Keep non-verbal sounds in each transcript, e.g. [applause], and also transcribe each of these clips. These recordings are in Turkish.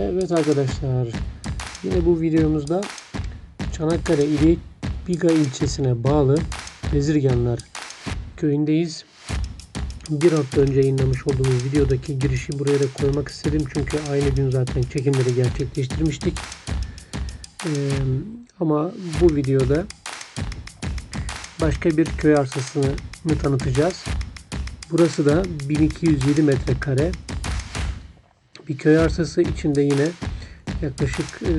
Evet arkadaşlar, yine bu videomuzda Çanakkale ili Biga ilçesine bağlı Bezirganlar köyündeyiz. Bir hafta önce yayınlamış olduğumuz videodaki girişi buraya da koymak istedim. Çünkü aynı gün zaten çekimleri gerçekleştirmiştik. Ee, ama bu videoda başka bir köy arsasını tanıtacağız. Burası da 1207 metrekare bir köy arsası içinde yine yaklaşık e,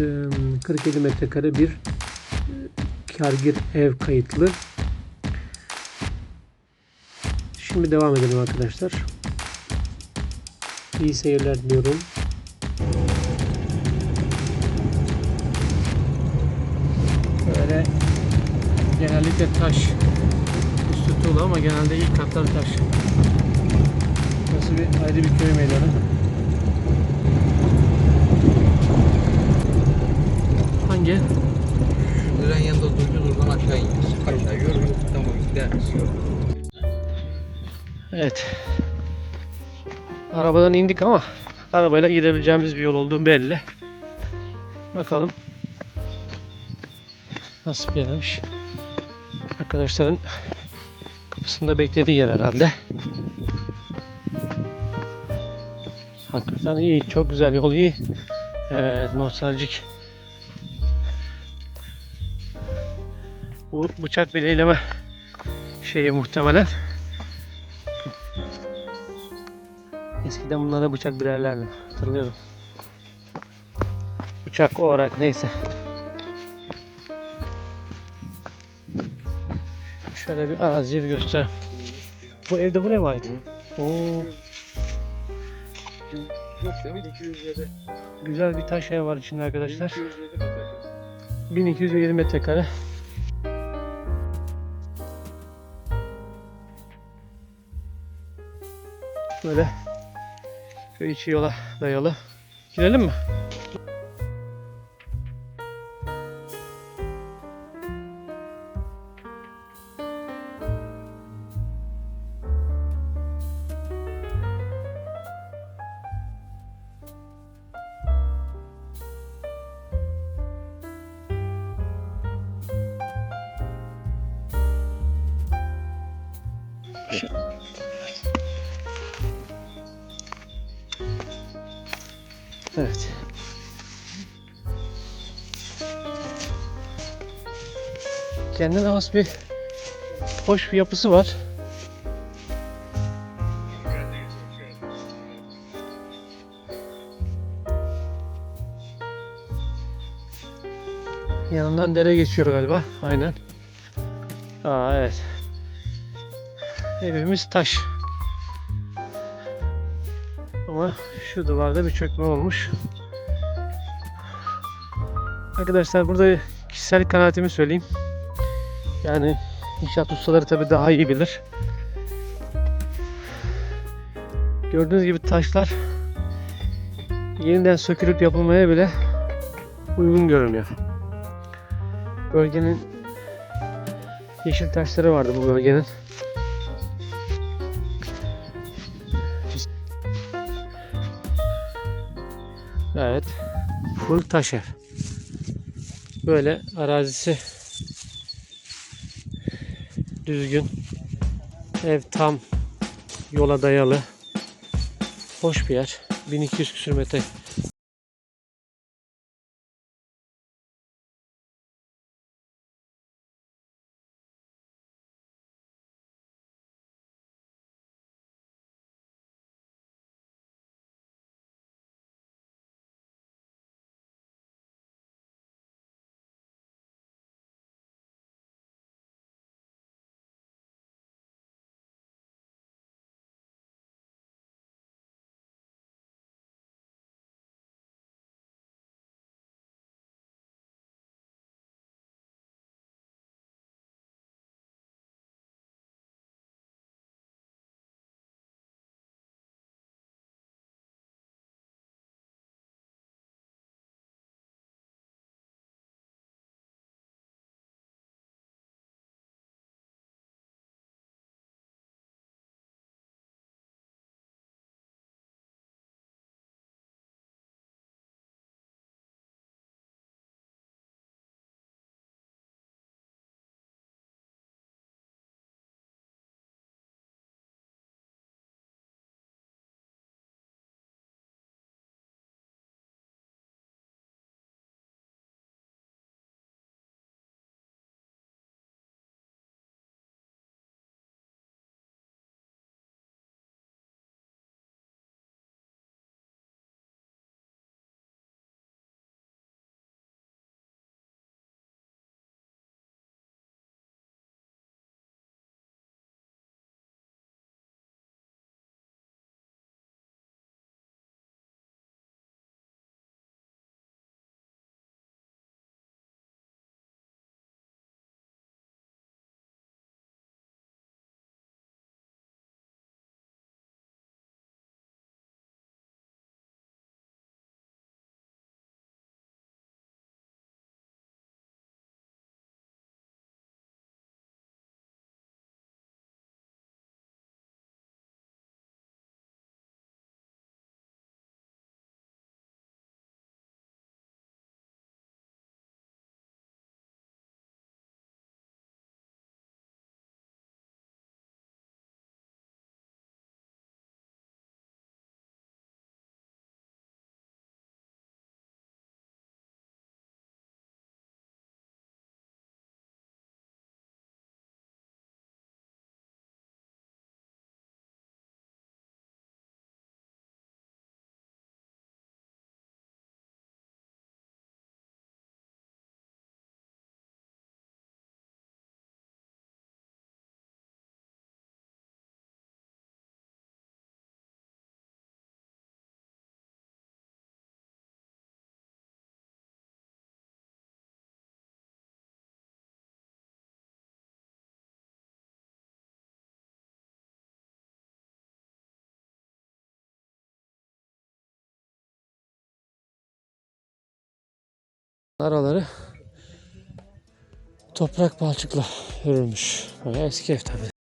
47 metrekare bir kargir ev kayıtlı. Şimdi devam edelim arkadaşlar. İyi seyirler diliyorum. Böyle genellikle taş üstü tuğla ama genelde ilk katlar taş. Burası bir ayrı bir köy meydanı. Evet. Arabadan indik ama arabayla gidebileceğimiz bir yol olduğu belli. Bakalım. Nasıl bir yermiş. Arkadaşların kapısında beklediği yer herhalde. Hakikaten iyi. Çok güzel yol iyi. Evet, nostaljik. Bu bıçak bileyleme şeyi muhtemelen. Eskiden bunlara bıçak birerlerdi. Hatırlıyorum. Bıçak, orak neyse. Şöyle bir araziyi bir göster. Bu evde buraya mı ait? Oo, Yok demin 207. güzel bir taş ev var içinde arkadaşlar. 207 metre. 1207 metrekare. Böyle köy içi yola dayalı. Girelim mi? Evet. Kendine has bir hoş bir yapısı var. Yanından dere geçiyor galiba. Aynen. Aa evet. Evimiz taş. Ama şu duvarda bir çökme olmuş. Arkadaşlar burada kişisel kanaatimi söyleyeyim. Yani inşaat ustaları tabi daha iyi bilir. Gördüğünüz gibi taşlar yeniden sökülüp yapılmaya bile uygun görünüyor. Bölgenin yeşil taşları vardı bu bölgenin. Evet. Full taş ev. Böyle arazisi düzgün. Ev tam yola dayalı. Hoş bir yer. 1200 küsür metre Araları toprak balçıkla örülmüş. Bayağı eski ev tabii.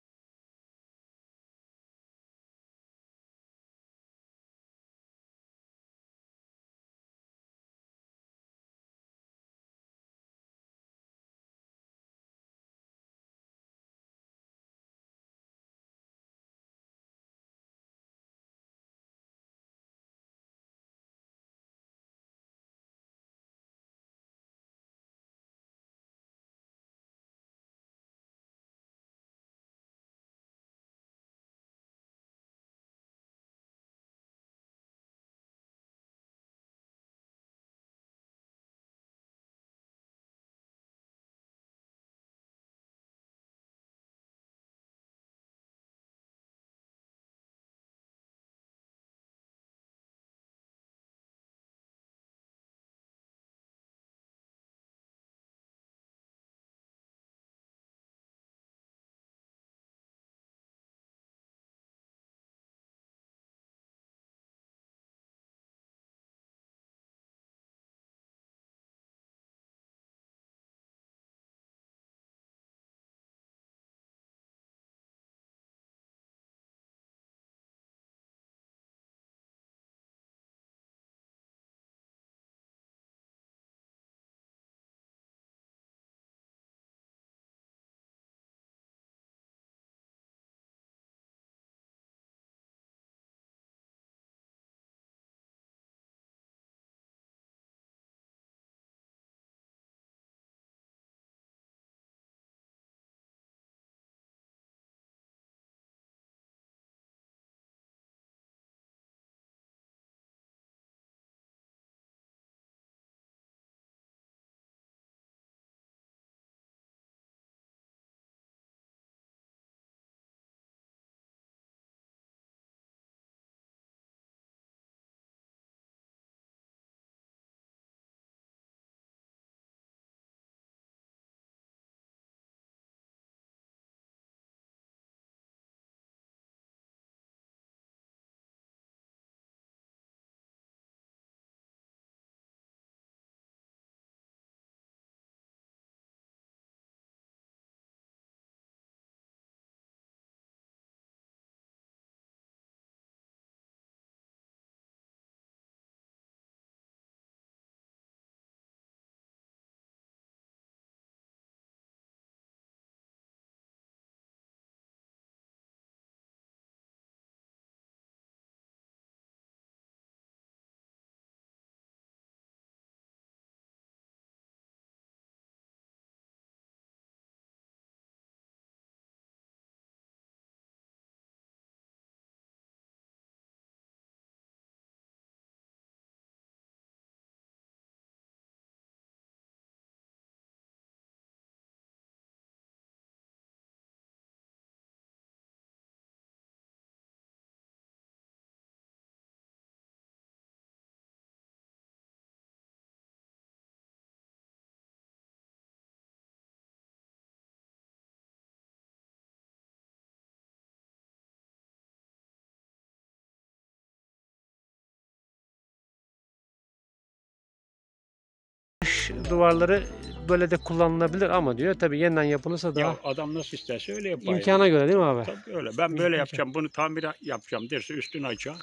Duvarları böyle de kullanılabilir ama diyor tabii yeniden yapılırsa daha Ya adam nasıl isterse öyle yapar. imkana göre değil mi abi? Tabii öyle. Ben böyle yapacağım, bunu tamir yapacağım derse üstünü açacağım.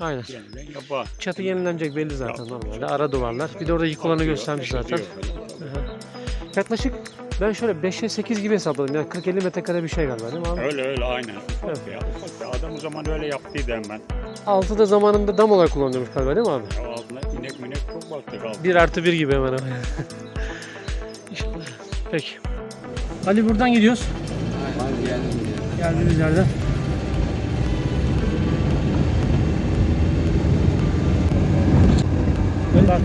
Aynen. Yeniden yapar. Çatı yenilenecek belli zaten normalde. Ara duvarlar. Bir de orada yıkılanı Atıyor, göstermiş zaten. falan. Yaklaşık ben şöyle 5'e 8 gibi hesapladım. Yani 40-50 metrekare bir şey galiba değil mi abi? Öyle öyle aynen. Ufak Evet. ya, ufak ya. Adam o zaman öyle yaptıydı hemen. Altı da zamanında dam olarak kullanılıyormuş galiba değil mi abi? Ya altına inek minek çok baktık abi. 1 artı 1 gibi hemen hemen. [laughs] Peki. Ali buradan gidiyoruz. Hadi geldim. Geldiğimiz yerden. Bak